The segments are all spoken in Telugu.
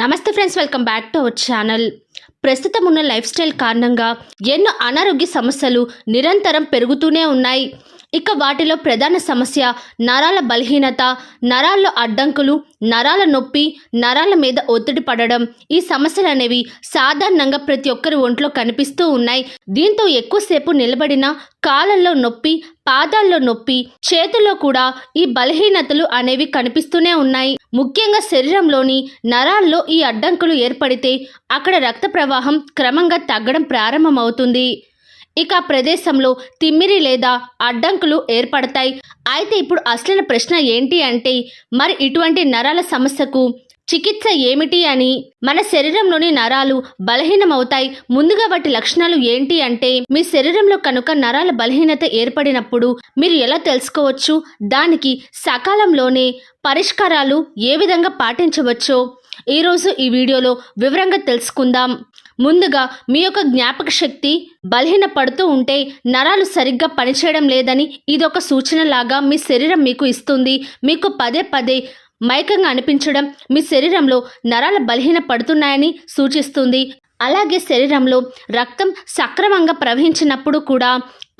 నమస్తే friends welcome back to our channel. ప్రస్తుతం ఉన్న లైఫ్ స్టైల్ కారణంగా ఎన్నో అనారోగ్య సమస్యలు నిరంతరం పెరుగుతూనే ఉన్నాయి. ఇక వాటిలో ప్రధాన సమస్య నరాల బలహీనత నరాల్లో అడ్డంకులు నరాల నొప్పి నరాల మీద ఒత్తిడి పడడం. ఈ సమస్యలు అనేవి సాధారణంగా ప్రతి ఒక్కరి ఒంట్లో కనిపిస్తూ ఉన్నాయి. దీంతో ఎక్కువసేపు నిలబడిన కాళ్ళల్లో నొప్పి పాదాల్లో నొప్పి చేతుల్లో కూడా ఈ బలహీనతలు అనేవి కనిపిస్తూనే ఉన్నాయి. ముఖ్యంగా శరీరంలోని నరాల్లో ఈ అడ్డంకులు ఏర్పడితే అక్కడ రక్త ప్రవాహం క్రమంగా తగ్గడం ప్రారంభమవుతుంది. ఇక ఆ ప్రదేశంలో తిమ్మిరి లేదా అడ్డంకులు ఏర్పడతాయి. అయితే ఇప్పుడు అసలైన ప్రశ్న ఏంటి అంటే మరి ఇటువంటి నరాల సమస్యకు చికిత్స ఏమిటి అని? మన శరీరంలోని నరాలు బలహీనమవుతాయి. ముందుగా వాటి లక్షణాలు ఏంటి అంటే మీ శరీరంలో కనుక నరాల బలహీనత ఏర్పడినప్పుడు మీరు ఎలా తెలుసుకోవచ్చు? దానికి సకాలంలోనే పరిష్కారాలు ఏ విధంగా పాటించవచ్చో ఈరోజు ఈ వీడియోలో వివరంగా తెలుసుకుందాం. ముందుగా మీ యొక్క జ్ఞాపక శక్తి బలహీన పడుతూ ఉంటే నరాలు సరిగ్గా పనిచేయడం లేదని ఇదొక సూచనలాగా మీ శరీరం మీకు ఇస్తుంది. మీకు పదే పదే మైకంగా అనిపించడం మీ శరీరంలో నరాలు బలహీన పడుతున్నాయని సూచిస్తుంది. అలాగే శరీరంలో రక్తం సక్రమంగా ప్రవహించినప్పుడు కూడా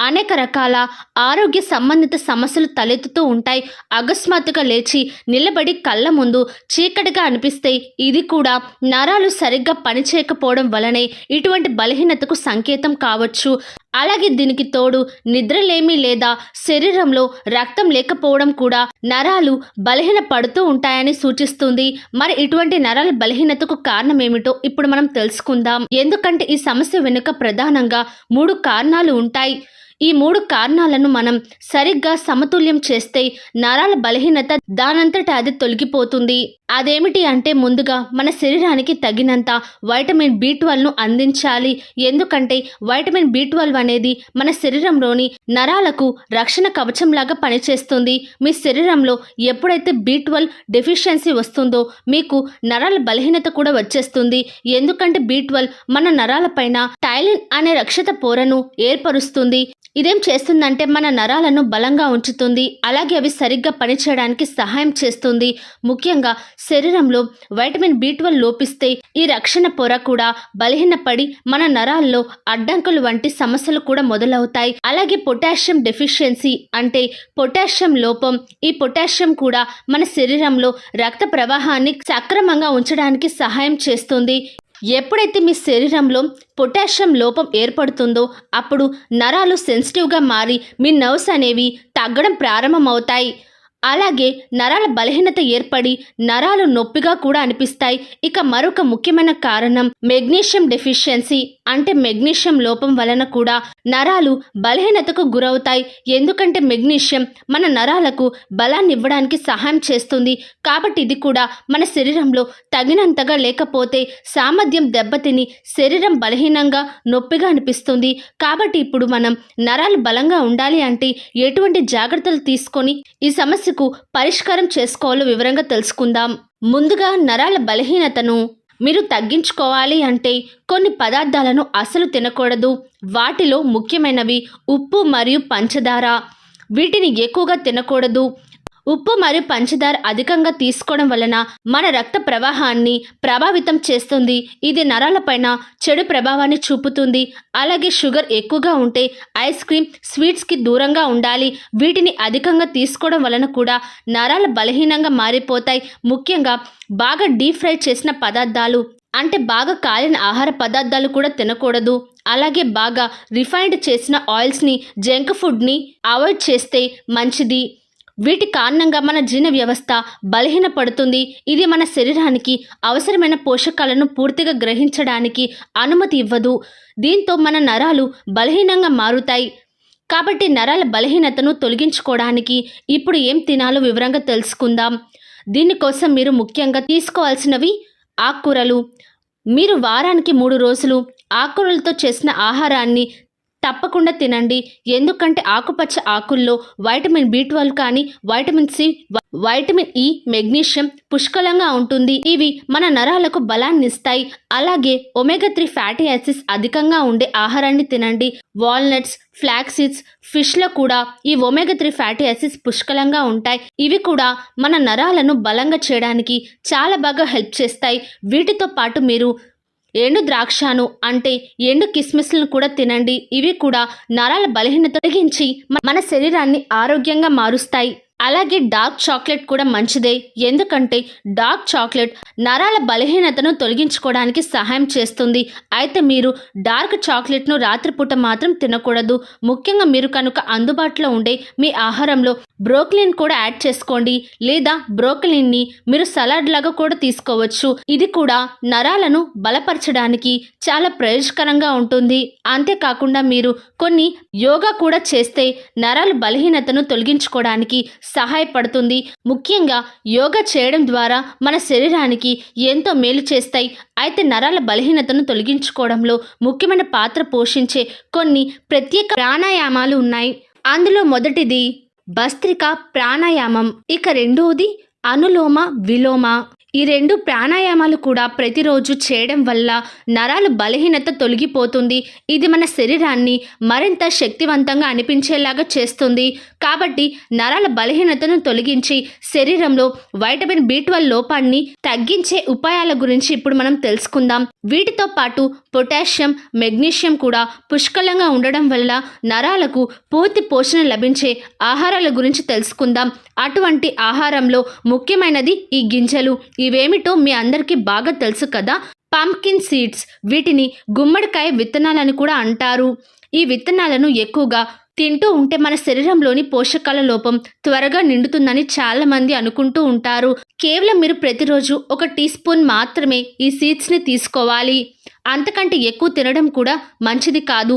అనేక రకాల ఆరోగ్య సంబంధిత సమస్యలు తలెత్తుతూ ఉంటాయి. అకస్మాత్తుగా లేచి నిలబడి కళ్ళ ముందు చీకటిగా అనిపిస్తే ఇది కూడా నరాలు సరిగ్గా పనిచేయకపోవడం వలనే ఇటువంటి బలహీనతకు సంకేతం కావచ్చు. అలాగే దీనికి తోడు నిద్రలేమి లేదా శరీరంలో రక్తం లేకపోవడం కూడా నరాలు బలహీన పడుతూ ఉంటాయని సూచిస్తుంది. మరి ఇటువంటి నరాల బలహీనతకు కారణం ఏమిటో ఇప్పుడు మనం తెలుసుకుందాం. ఎందుకంటే ఈ సమస్య వెనుక ప్రధానంగా మూడు కారణాలు ఉంటాయి. ఈ మూడు కారణాలను మనం సరిగ్గా సమతుల్యం చేస్తే నరాల బలహీనత దానంతట అది తొలగిపోతుంది. అదేమిటి అంటే ముందుగా మన శరీరానికి తగినంత వైటమిన్ బి ట్వెల్వ్ను అందించాలి. ఎందుకంటే వైటమిన్ బి ట్వెల్వ్ అనేది మన శరీరంలోని నరాలకు రక్షణ కవచంలాగా పనిచేస్తుంది. మీ శరీరంలో ఎప్పుడైతే బి ట్వెల్వ్ డెఫిషియన్సీ వస్తుందో మీకు నరాల బలహీనత కూడా వచ్చేస్తుంది. ఎందుకంటే బి ట్వెల్వ్ మన నరాలపైన టైలిన్ అనే రక్షిత పొరను ఏర్పరుస్తుంది. ఇదేం చేస్తుందంటే మన నరాలను బలంగా ఉంచుతుంది. అలాగే అవి సరిగ్గా పనిచేయడానికి సహాయం చేస్తుంది. ముఖ్యంగా శరీరంలో వైటమిన్ బి ట్వెల్వ్ లోపిస్తే ఈ రక్షణ పొర కూడా బలహీనపడి మన నరాల్లో అడ్డంకులు వంటి సమస్యలు కూడా మొదలవుతాయి. అలాగే పొటాషియం డెఫిషియన్సీ అంటే పొటాషియం లోపం. ఈ పొటాషియం కూడా మన శరీరంలో రక్త ప్రవాహాన్ని సక్రమంగా ఉంచడానికి సహాయం చేస్తుంది. ఎప్పుడైతే మీ శరీరంలో పొటాషియం లోపం ఏర్పడుతుందో అప్పుడు నరాలు సెన్సిటివ్గా మారి మీ నర్వ్స్ అనేవి తగ్గడం ప్రారంభమవుతాయి. అలాగే నరాల బలహీనత ఏర్పడి నరాలు నొప్పిగా కూడా అనిపిస్తాయి. ఇక మరొక ముఖ్యమైన కారణం మెగ్నీషియం డెఫిషియన్సీ. అంటే మెగ్నీషియం లోపం వలన కూడా నరాలు బలహీనతకు గురవుతాయి. ఎందుకంటే మెగ్నీషియం మన నరాలకు బలాన్ని ఇవ్వడానికి సహాయం చేస్తుంది. కాబట్టి ఇది కూడా మన శరీరంలో తగినంతగా లేకపోతే సామర్థ్యం దెబ్బతిని శరీరం బలహీనంగా నొప్పిగా అనిపిస్తుంది. కాబట్టి ఇప్పుడు మనం నరాలు బలంగా ఉండాలి అంటే ఎటువంటి జాగ్రత్తలు తీసుకొని ఈ సమస్య సమస్యకు పరిష్కారం చేసుకోవాలో వివరంగా తెలుసుకుందాం. ముందుగా నరాల బలహీనతను మీరు తగ్గించుకోవాలి అంటే కొన్ని పదార్థాలను అసలు తినకూడదు. వాటిలో ముఖ్యమైనవి ఉప్పు మరియు పంచదార. వీటిని ఎక్కువగా తినకూడదు. ఉప్పు మరియు పంచదార అధికంగా తీసుకోవడం వలన మన రక్త ప్రవాహాన్ని ప్రభావితం చేస్తుంది. ఇది నరాలపైన చెడు ప్రభావాన్ని చూపుతుంది. అలాగే షుగర్ ఎక్కువగా ఉంటే ఐస్ క్రీమ్ స్వీట్స్కి దూరంగా ఉండాలి. వీటిని అధికంగా తీసుకోవడం వలన కూడా నరాలు బలహీనంగా మారిపోతాయి. ముఖ్యంగా బాగా డీప్ ఫ్రై చేసిన పదార్థాలు అంటే బాగా కాలిన ఆహార పదార్థాలు కూడా తినకూడదు. అలాగే బాగా రిఫైన్డ్ చేసిన ఆయిల్స్ని జంక్ ఫుడ్ని అవాయిడ్ చేస్తే మంచిది. వీటి కారణంగా మన జీర్ణ వ్యవస్థ బలహీనపడుతుంది. ఇది మన శరీరానికి అవసరమైన పోషకాలను పూర్తిగా గ్రహించడానికి అనుమతి ఇవ్వదు. దీంతో మన నరాలు బలహీనంగా మారుతాయి. కాబట్టి నరాల బలహీనతను తొలగించుకోవడానికి ఇప్పుడు ఏం తినాలో వివరంగా తెలుసుకుందాం. దీనికోసం మీరు ముఖ్యంగా తీసుకోవాల్సినవి ఆకుకూరలు. మీరు వారానికి మూడు రోజులు ఆకుకూరలతో చేసిన ఆహారాన్ని తప్పకుండా తినండి. ఎందుకంటే ఆకుపచ్చ ఆకుల్లో వైటమిన్ బి ట్వెల్వ్ కానీ vitamin C vitamin E magnesium పుష్కలంగా ఉంటుంది. ఇవి మన నరాలకు బలాన్ని ఇస్తాయి. అలాగే ఒమేగా త్రీ ఫ్యాటీ యాసిడ్స్ అధికంగా ఉండే ఆహారాన్ని తినండి. వాల్నట్స్ ఫ్లాక్సీడ్స్ ఫిష్లో కూడా ఈ ఒమేగా త్రీ ఫ్యాటీ యాసిడ్స్ పుష్కలంగా ఉంటాయి. ఇవి కూడా మన నరాలను బలంగా చేయడానికి చాలా బాగా హెల్ప్ చేస్తాయి. వీటితో పాటు మీరు ఎండు ద్రాక్షను అంటే ఎండు కిస్మిస్లను కూడా తినండి. ఇవి కూడా నరాల బలహీనత తొలగించి మన శరీరాన్ని ఆరోగ్యంగా మారుస్తాయి. అలాగే డార్క్ చాక్లెట్ కూడా మంచిదే. ఎందుకంటే డార్క్ చాక్లెట్ నరాల బలహీనతను తొలగించుకోవడానికి సహాయం చేస్తుంది. అయితే మీరు డార్క్ చాక్లెట్ను రాత్రిపూట మాత్రం తినకూడదు. ముఖ్యంగా మీరు కనుక అందుబాటులో ఉండే మీ ఆహారంలో బ్రోక్లిన్ కూడా యాడ్ చేసుకోండి. లేదా బ్రోక్లిన్ని మీరు సలాడ్ లాగా కూడా తీసుకోవచ్చు. ఇది కూడా నరాలను బలపరచడానికి చాలా ప్రయోజకరంగా ఉంటుంది. అంతేకాకుండా మీరు కొన్ని యోగా కూడా చేస్తే నరాల బలహీనతను తొలగించుకోవడానికి సహాయపడుతుంది. ముఖ్యంగా యోగా చేయడం ద్వారా మన శరీరానికి ఎంతో మేలు చేస్తాయి. అయితే నరాల బలహీనతను తొలగించుకోవడంలో ముఖ్యమైన పాత్ర పోషించే కొన్ని ప్రత్యేక ప్రాణాయామాలు ఉన్నాయి. అందులో మొదటిది భస్త్రిక ప్రాణాయామం. ఇక రెండవది అనులోమ విలోమ. ఈ రెండు ప్రాణాయామాలు కూడా ప్రతిరోజు చేయడం వల్ల నరాలు బలహీనత తొలగిపోతుంది. ఇది మన శరీరాన్ని మరింత శక్తివంతంగా అనిపించేలాగా చేస్తుంది. కాబట్టి నరాల బలహీనతను తొలగించి శరీరంలో వైటమిన్ బి లోపాన్ని తగ్గించే ఉపాయాల గురించి ఇప్పుడు మనం తెలుసుకుందాం. వీటితో పాటు పొటాషియం మెగ్నీషియం కూడా పుష్కలంగా ఉండడం వల్ల నరాలకు పూర్తి పోషణ లభించే ఆహారాల గురించి తెలుసుకుందాం. అటువంటి ఆహారంలో ముఖ్యమైనది ఈ గింజలు. ఇవేమిటో మీ అందరికీ బాగా తెలుసు కదా. పంకిన్ సీడ్స్ వీటిని గుమ్మడికాయ విత్తనాలని కూడా అంటారు. ఈ విత్తనాలను ఎక్కువగా తింటూ ఉంటే మన శరీరంలోని పోషకాల లోపం త్వరగా నిండుతుందని చాలా మంది అనుకుంటూ ఉంటారు. కేవలం మీరు ప్రతిరోజు ఒక టీ స్పూన్ మాత్రమే ఈ సీడ్స్ని తీసుకోవాలి. అంతకంటే ఎక్కువ తినడం కూడా మంచిది కాదు.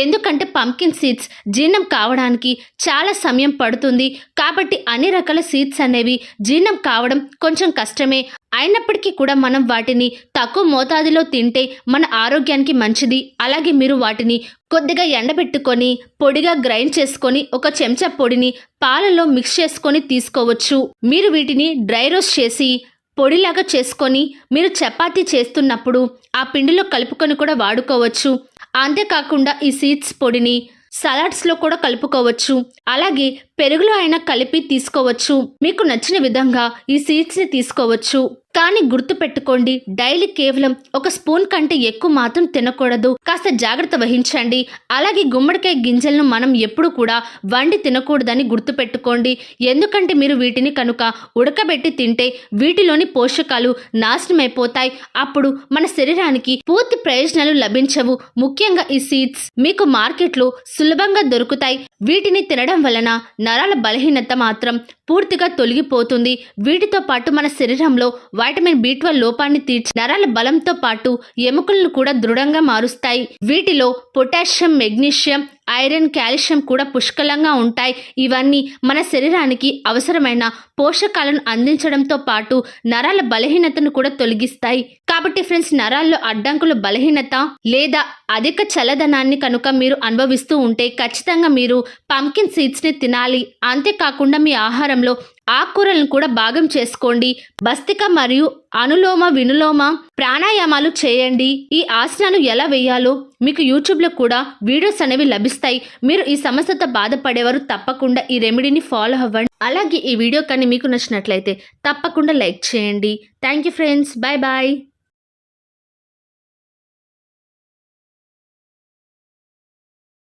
ఎందుకంటే పంకిన్ సీడ్స్ జీర్ణం కావడానికి చాలా సమయం పడుతుంది. కాబట్టి అన్ని రకాల సీడ్స్ అనేవి జీర్ణం కావడం కొంచెం కష్టమే. అయినప్పటికీ కూడా మనం వాటిని తక్కువ మోతాదులో తింటే మన ఆరోగ్యానికి మంచిది. అలాగే మీరు వాటిని కొద్దిగా ఎండబెట్టుకొని పొడిగా గ్రైండ్ చేసుకొని ఒక చెంచా పొడిని పాలలో మిక్స్ చేసుకొని తీసుకోవచ్చు. మీరు వీటిని డ్రై రోస్ట్ చేసి పొడిలాగా చేసుకొని మీరు చపాతీ చేస్తున్నప్పుడు ఆ పిండిలో కలుపుకొని కూడా వాడుకోవచ్చు. అంతేకాకుండా ఈ సీడ్స్ పొడిని సలాడ్స్లో కూడా కలుపుకోవచ్చు. అలాగే పెరుగులో అయినా కలిపి తీసుకోవచ్చు. మీకు నచ్చిన విధంగా ఈ సీడ్స్ని తీసుకోవచ్చు. కానీ గుర్తుపెట్టుకోండి డైలీ కేవలం ఒక స్పూన్ కంటే ఎక్కువ మాత్రం తినకూడదు. కాస్త జాగ్రత్త వహించండి. అలాగే గుమ్మడికాయ గింజలను మనం ఎప్పుడు కూడా వండి తినకూడదని గుర్తుపెట్టుకోండి. ఎందుకంటే మీరు వీటిని కనుక ఉడకబెట్టి తింటే వీటిలోని పోషకాలు నాశనమైపోతాయి. అప్పుడు మన శరీరానికి పూర్తి ప్రయోజనాలు లభించవు. ముఖ్యంగా ఈ సీడ్స్ మీకు మార్కెట్లో సులభంగా దొరుకుతాయి. వీటిని తినడం వలన నరాల బలహీనత మాత్రం పూర్తిగా తొలగిపోతుంది. వీటితో పాటు మన శరీరంలో వైటమిన్ బి లోపాన్ని తీర్చి నరాల బలంతో పాటు ఎముకలను కూడా దృఢంగా మారుస్తాయి. వీటిలో పొటాషియం మెగ్నీషియం ఐరన్ కాల్షియం కూడా పుష్కలంగా ఉంటాయి. ఇవన్నీ మన శరీరానికి అవసరమైన పోషకాలను అందించడంతో పాటు నరాల బలహీనతను కూడా తొలగిస్తాయి. కాబట్టి ఫ్రెండ్స్ నరాల్లో అడ్డంకుల బలహీనత లేదా అధిక చల్లదనాన్ని కనుక మీరు అనుభవిస్తూ ఉంటే ఖచ్చితంగా మీరు పంకిన్ సీడ్స్ని తినాలి. అంతేకాకుండా మీ ఆహారంలో ఆకుకూరలను కూడా భాగం చేసుకోండి. బస్తిక మరియు అనులోమ వినులోమ ప్రాణాయామాలు చేయండి. ఈ ఆసనాలు ఎలా వేయాలో మీకు యూట్యూబ్లో కూడా వీడియోస్ అనేవి లభిస్తాయి. మీరు ఈ సమస్యతో బాధపడేవారు తప్పకుండా ఈ రెమెడీని ఫాలో అవ్వండి. అలాగే ఈ వీడియో కానీ మీకు నచ్చినట్లయితే తప్పకుండా లైక్ చేయండి. Thank you friends. Bye bye.